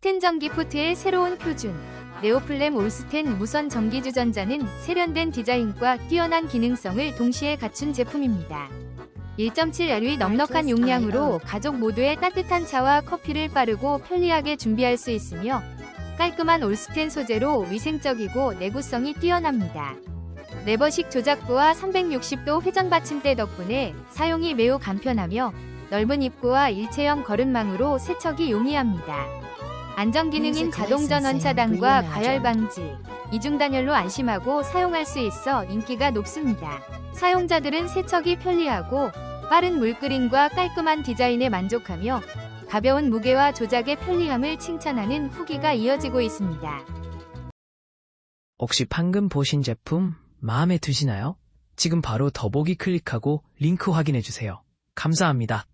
스텐 전기 포트의 새로운 표준 네오플렘 올스텐 무선 전기 주전자는 세련된 디자인과 뛰어난 기능성을 동시에 갖춘 제품입니다. 1.7L의 넉넉한 용량으로 가족 모두의 따뜻한 차와 커피를 빠르고 편리하게 준비할 수 있으며 깔끔한 올스텐 소재로 위생적이고 내구성이 뛰어납니다. 레버식 조작부와 360도 회전 받침대 덕분에 사용이 매우 간편하며 넓은 입구와 일체형 거름망으로 세척이 용이합니다. 안전 기능인 자동 전원 차단과 과열 방지, 이중 단열로 안심하고 사용할 수 있어 인기가 높습니다. 사용자들은 세척이 편리하고 빠른 물그림과 깔끔한 디자인에 만족하며 가벼운 무게와 조작의 편리함을 칭찬하는 후기가 이어지고 있습니다. 혹시 방금 보신 제품 마음에 드시나요? 지금 바로 더보기 클릭하고 링크 확인해 주세요. 감사합니다.